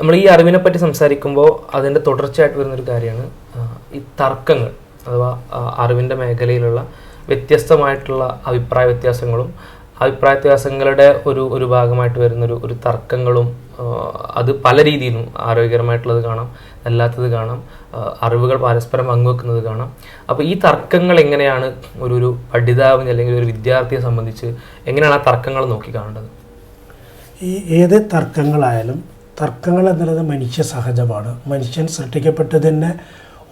നമ്മൾ ഈ അറിവിനെ പറ്റി സംസാരിക്കുമ്പോൾ അതിന്റെ തുടർച്ചയായിട്ട് വരുന്നൊരു കാര്യമാണ് ഈ തർക്കങ്ങൾ അഥവാ അറിവിന്റെ മേഖലയിലുള്ള വ്യത്യസ്തമായിട്ടുള്ള അഭിപ്രായ വ്യത്യാസങ്ങളും അഭിപ്രായ വ്യത്യാസങ്ങളുടെ ഒരു ഒരു ഭാഗമായിട്ട് വരുന്നൊരു ഒരു തർക്കങ്ങളും അത് പല രീതിയിലും ആരോഗ്യകരമായിട്ടുള്ളത് കാണാം അല്ലാത്തത് കാണാം അറിവുകൾ പരസ്പരം പങ്കുവെക്കുന്നത് കാണാം. അപ്പോൾ ഈ തർക്കങ്ങൾ എങ്ങനെയാണ് ഒരു ഒരു പഠിതാവിന് അല്ലെങ്കിൽ ഒരു വിദ്യാർത്ഥിയെ സംബന്ധിച്ച് എങ്ങനെയാണ് ആ തർക്കങ്ങൾ നോക്കി കാണേണ്ടത്? ഈ ഏത് തർക്കങ്ങളായാലും തർക്കങ്ങൾ എന്നുള്ളത് മനുഷ്യ സഹജമാണ്. മനുഷ്യൻ സൃഷ്ടിക്കപ്പെട്ടത് തന്നെ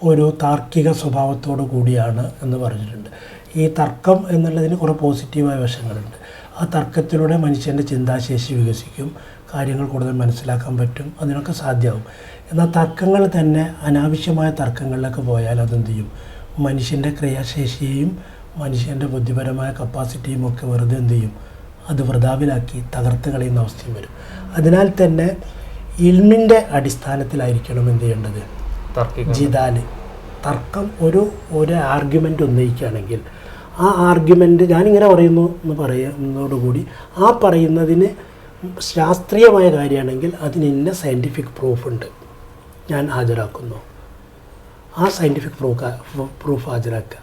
ഒരു താർക്കിക സ്വഭാവത്തോടു കൂടിയാണ് എന്ന് പറഞ്ഞിട്ടുണ്ട്. ഈ തർക്കം എന്നുള്ളതിന് കുറേ പോസിറ്റീവായ വശങ്ങളുണ്ട്. ആ തർക്കത്തിലൂടെ മനുഷ്യന്റെ ചിന്താശേഷി വികസിക്കും കാര്യങ്ങൾ കൂടുതൽ മനസ്സിലാക്കാൻ പറ്റും അതിനൊക്കെ സാധ്യമാവും. എന്നാൽ തർക്കങ്ങൾ തന്നെ അനാവശ്യമായ തർക്കങ്ങളിലൊക്കെ പോയാൽ അതെന്ത് ചെയ്യും മനുഷ്യന്റെ ക്രിയാശേഷിയെയും മനുഷ്യന്റെ ബുദ്ധിപരമായ കപ്പാസിറ്റിയും ഒക്കെ വെറുതെ എന്ത് ചെയ്യും അത് വൃതാവിലാക്കി തകർത്ത് കളയുന്ന അവസ്ഥയും വരും. അതിനാൽ തന്നെ ഇൽമിന്റെ അടിസ്ഥാനത്തിലായിരിക്കണം എന്ത് ചെയ്യേണ്ടത്? ജിദാൽ തർക്കം ഒരു ഒരു ആർഗ്യുമെന്റ് ഉന്നയിക്കുകയാണെങ്കിൽ ആ ആർഗ്യുമെന്റ് ഞാനിങ്ങനെ പറയുന്നു എന്ന് പറയുന്നതോടുകൂടി ആ പറയുന്നതിന് ശാസ്ത്രീയമായ കാര്യമാണെങ്കിൽ അതിന് ഇന്ന സയന്റിഫിക് പ്രൂഫ് ഉണ്ട്. ഞാൻ ഹാജരാക്കുന്നു. ആ സയന്റിഫിക് പ്രൂഫ് പ്രൂഫ് ഹാജരാക്കുക.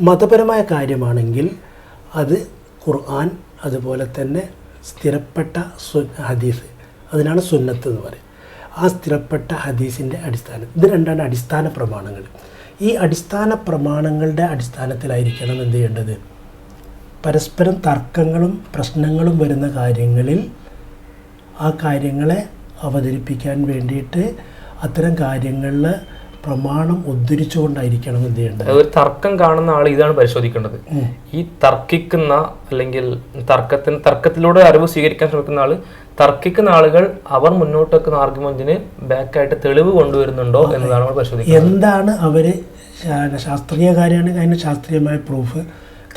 മതപരമായ കാര്യമാണെങ്കിൽ അത് ഖുർആൻ അതുപോലെ തന്നെ സ്ഥിരപ്പെട്ട സു ഹദീസ് അതിനാണ് സുന്നത്ത് എന്ന് പറയുന്നത്. ആ സ്ഥിരപ്പെട്ട ഹദീസിന്റെ അടിസ്ഥാനം ഇത് രണ്ടാണ് അടിസ്ഥാന പ്രമാണങ്ങൾ. ഈ അടിസ്ഥാന പ്രമാണങ്ങളുടെ അടിസ്ഥാനത്തിലായിരിക്കണം എന്ത് ചെയ്യേണ്ടത്? പരസ്പരം തർക്കങ്ങളും പ്രശ്നങ്ങളും വരുന്ന കാര്യങ്ങളിൽ ആ കാര്യങ്ങളെ അവതരിപ്പിക്കാൻ വേണ്ടിയിട്ട് അത്തരം കാര്യങ്ങളിൽ പ്രമാണം ഉദ്ധരിച്ചുകൊണ്ടായിരിക്കണം എന്ത് ചെയ്യേണ്ടത്? ഒരു തർക്കം കാണുന്ന ആൾ ഇതാണ് പരിശോധിക്കേണ്ടത്. ഈ തർക്കിക്കുന്ന അല്ലെങ്കിൽ തർക്കത്തിന് തർക്കത്തിലൂടെ അറിവ് സ്വീകരിക്കാൻ ശ്രമിക്കുന്ന ആൾ തർക്കിക്കുന്ന ആളുകൾ അവർ മുന്നോട്ട് വെക്കുന്ന ആർഗ്യുമെന്റിന് ബാക്കായിട്ട് തെളിവ് കൊണ്ടുവരുന്നുണ്ടോ എന്നതാണ് നമ്മൾ പരിശോധിക്കുന്നത് എന്താണ് അവർ ശാസ്ത്രീയ കാര്യമാണ് അതിന് ശാസ്ത്രീയമായ പ്രൂഫ്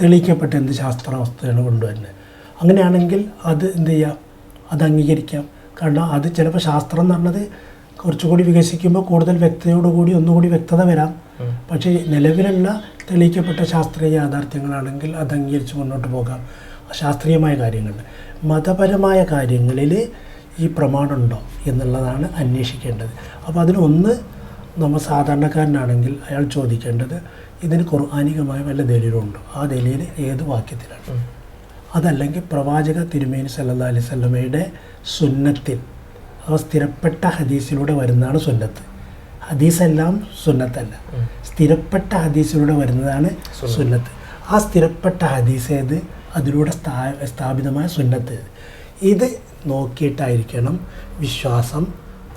തെളിയിക്കപ്പെട്ട എന്ത് ശാസ്ത്രാവസ്ഥയാണ് കൊണ്ടുവരുന്നത്. അങ്ങനെയാണെങ്കിൽ അത് എന്ത് ചെയ്യാം? അത് അംഗീകരിക്കാം. കാരണം അത് ചിലപ്പോൾ ശാസ്ത്രം എന്ന് പറഞ്ഞത് കുറച്ചുകൂടി വികസിക്കുമ്പോൾ കൂടുതൽ വ്യക്തതയോടുകൂടി ഒന്നുകൂടി വ്യക്തത വരാം. പക്ഷേ നിലവിലുള്ള തെളിയിക്കപ്പെട്ട ശാസ്ത്രീയ യാഥാർത്ഥ്യങ്ങളാണെങ്കിൽ അത് അംഗീകരിച്ച് മുന്നോട്ട് പോകാം. ശാസ്ത്രീയമായ കാര്യങ്ങൾ. മതപരമായ കാര്യങ്ങളിൽ ഈ പ്രമാണമുണ്ടോ എന്നുള്ളതാണ് അന്വേഷിക്കേണ്ടത്. അപ്പോൾ അതിനൊന്ന് നമ്മൾ സാധാരണക്കാരനാണെങ്കിൽ അയാൾ ചോദിക്കേണ്ടത് ഇതിന് ഖുർആാനികമായ വല്ല ദലീലുണ്ടോ? ആ ദലീൽ ഏത് വാക്യത്തിലാണ്? അതല്ലെങ്കിൽ പ്രവാചക തിരുമേനി സല്ലാ അലൈവല്ലമയുടെ സുന്നത്തിൽ അവ സ്ഥിരപ്പെട്ട ഹദീസിലൂടെ വരുന്നതാണ് സുന്നത്ത്. ഹദീസെല്ലാം സുന്നത്തല്ല. സ്ഥിരപ്പെട്ട ഹദീസിലൂടെ വരുന്നതാണ് സുന്നത്ത്. ആ സ്ഥിരപ്പെട്ട ഹദീസ് ഏത്? അതിലൂടെ സ്ഥാ സ്ഥാപിതമായ സുന്നത്ത്. ഇത് നോക്കിയിട്ടായിരിക്കണം വിശ്വാസം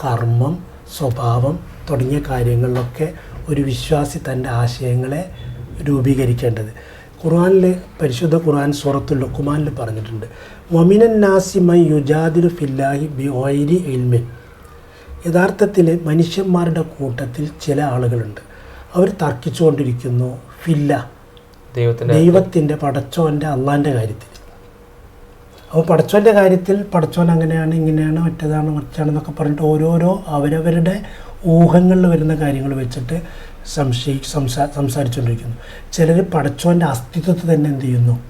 കർമ്മം സ്വഭാവം തുടങ്ങിയ കാര്യങ്ങളിലൊക്കെ ഒരു വിശ്വാസി തന്റെ ആശയങ്ങളെ രൂപീകരിക്കേണ്ടത്. ഖുർആനിൽ പരിശുദ്ധ ഖുർആൻ സൂറത്തുൽ ലുക്കുമാനിൽ പറഞ്ഞിട്ടുണ്ട്. മൊമിനൻ നാസിമൈ യുജാദിൽ ഫില്ലാഹി ബി ഓയിരി ഇൽമിൻ. യഥാർത്ഥത്തിൽ മനുഷ്യന്മാരുടെ കൂട്ടത്തിൽ ചില ആളുകളുണ്ട്. അവർ തർക്കിച്ചുകൊണ്ടിരിക്കുന്നു. ഫില്ല. ദൈവത്തിന്റെ പടച്ചോന്റെ അള്ളാന്റെ കാര്യത്തിൽ. അപ്പോൾ പടച്ചോന്റെ കാര്യത്തിൽ പടച്ചോൻ അങ്ങനെയാണ് ഇങ്ങനെയാണ് മറ്റേതാണ് മറിച്ചാണെന്നൊക്കെ പറഞ്ഞിട്ട് ഓരോരോ അവരവരുടെ ഊഹങ്ങളിൽ വരുന്ന കാര്യങ്ങൾ വെച്ചിട്ട് സംശയി സംസാ സംസാരിച്ചുകൊണ്ടിരിക്കുന്നു ചിലർ പടച്ചോന്റെ അസ്തിത്വത്തെ തന്നെ എന്ത് ചെയ്യുന്നു?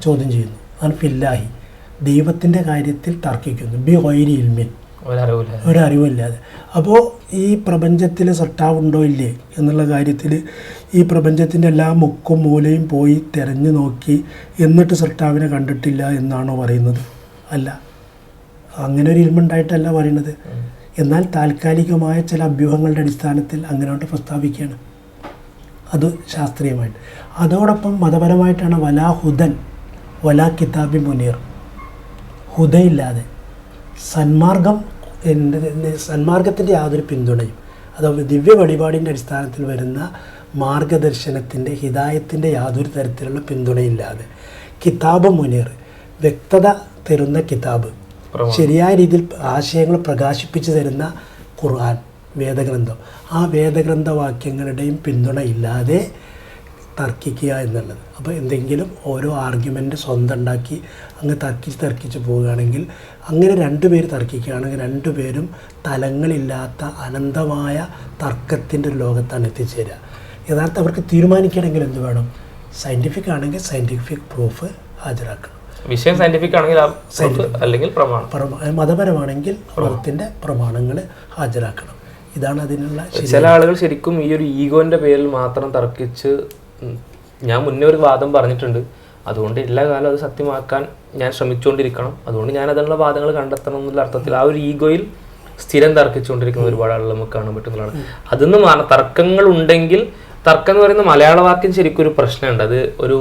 ചോദ്യം ചെയ്യുന്നു. അതാണ് ഫില്ലാഹി. ദൈവത്തിന്റെ കാര്യത്തിൽ തർക്കിക്കുന്നു. ബി ഒയിരി ഇൽമിൻ. ഒരറിവില്ല ഒരറിവില്ലാതെ. അപ്പോൾ ഈ പ്രപഞ്ചത്തിൽ സട്ടാവുണ്ടോ ഇല്ലേ എന്നുള്ള കാര്യത്തിൽ ഈ പ്രപഞ്ചത്തിന്റെ എല്ലാ മുക്കും മൂലയും പോയി തിരഞ്ഞു നോക്കി എന്നിട്ട് സട്ടാവിനെ കണ്ടിട്ടില്ല എന്നാണോ പറയുന്നത്? അല്ല. അങ്ങനെ ഒരു ഇൽമുണ്ടായിട്ടല്ല പറയുന്നത്. എന്നാൽ താൽക്കാലികമായ ചില അഭ്യൂഹങ്ങളുടെ അടിസ്ഥാനത്തിൽ അങ്ങനെയോട്ട് പ്രസ്താവിക്കുകയാണ് അത് ശാസ്ത്രീയമായിട്ട് അതോടൊപ്പം മതപരമായിട്ടാണ് വലാ ഹുദൻ വലാ കിതാബി മുനീർ ഹുദയില്ലാതെ സന്മാർഗം സന്മാർഗത്തിന്റെ യാതൊരു പിന്തുണയും അഥവാ ദിവ്യ വഴിപാടിന്റെ അടിസ്ഥാനത്തിൽ വരുന്ന മാർഗദർശനത്തിന്റെ ഹിതായത്തിന്റെ യാതൊരു തരത്തിലുള്ള പിന്തുണയില്ലാതെ കിതാബ് മുനീർ വ്യക്തത തരുന്ന കിതാബ്. ശരിയായ രീതിയിൽ ആശയങ്ങൾ പ്രകാശിപ്പിച്ചു തരുന്ന ഖുർആൻ വേദഗ്രന്ഥം. ആ വേദഗ്രന്ഥ വാക്യങ്ങളുടെയും പിന്തുണ ഇല്ലാതെ തർക്കിക്കുക എന്നുള്ളത്. അപ്പോൾ എന്തെങ്കിലും ഓരോ ആർഗ്യുമെന്റ് സ്വന്തം ഉണ്ടാക്കി അങ്ങ് തർക്കിച്ച് തർക്കിച്ച് പോവുകയാണെങ്കിൽ അങ്ങനെ രണ്ടുപേര് തർക്കിക്കുകയാണെങ്കിൽ രണ്ടുപേരും തലങ്ങളില്ലാത്ത അനന്തമായ തർക്കത്തിന്റെ ഒരു ലോകത്താണ് എത്തിച്ചേരുക. യഥാർത്ഥം അവർക്ക് തീരുമാനിക്കണമെങ്കിൽ എന്ത് വേണം? സയന്റിഫിക് ആണെങ്കിൽ സയന്റിഫിക് പ്രൂഫ് ഹാജരാക്കണം വിഷയം സയന്റിഫിക് ആണെങ്കിൽ അല്ലെങ്കിൽ പ്രമാണം. പ്രമാ മതപരമാണെങ്കിൽ മതത്തിന്റെ പ്രമാണങ്ങൾ ഹാജരാക്കണം. ഇതാണ് അതിനുള്ള ചില ആളുകൾ ശരിക്കും ഈ ഒരു ഈഗോന്റെ പേരിൽ മാത്രം തർക്കിച്ച് ഞാൻ മുന്നേ ഒരു വാദം പറഞ്ഞിട്ടുണ്ട്. അതുകൊണ്ട് എല്ലാ കാലം അത് സത്യമാക്കാൻ ഞാൻ ശ്രമിച്ചുകൊണ്ടിരിക്കണം. അതുകൊണ്ട് ഞാൻ അതിനുള്ള വാദങ്ങൾ കണ്ടെത്തണം എന്നുള്ള അർത്ഥത്തിൽ ആ ഒരു ഈഗോയിൽ സ്ഥിരം തർക്കിച്ചുകൊണ്ടിരിക്കുന്ന ഒരുപാട് ആളുകൾ നമുക്ക് കാണാൻ പറ്റുന്നതാണ്. അതിന്ന് തർക്കങ്ങൾ ഉണ്ടെങ്കിൽ തർക്കം എന്ന് പറയുന്ന മലയാള വാക്കിന് ശരിക്കും ഒരു പ്രശ്നമുണ്ട്. അത് ഒരു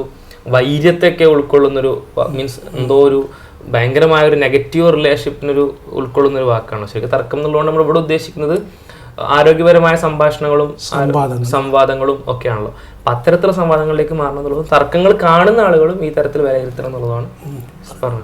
വൈര്യത്തെയൊക്കെ ഉൾക്കൊള്ളുന്നൊരു മീൻസ് എന്തോ ഒരു ഭയങ്കരമായ ഒരു നെഗറ്റീവ് റിലേഷൻഷിപ്പിനൊരു ഉൾക്കൊള്ളുന്ന ഒരു വാക്കാണ്. ശരിക്കും തർക്കം എന്നുള്ളതുകൊണ്ട് നമ്മൾ ഇവിടെ ഉദ്ദേശിക്കുന്നത് ആരോഗ്യപരമായ സംഭാഷണങ്ങളും. സംവാദങ്ങളും ഒക്കെയാണല്ലോ. അപ്പൊ അത്തരത്തിലുള്ള സംവാദങ്ങളിലേക്ക് മാറണം എന്നുള്ളത്. തർക്കങ്ങൾ കാണുന്ന ആളുകളും ഈ തരത്തിൽ വിലയിരുത്തണം എന്നുള്ളതാണ് പറഞ്ഞത്.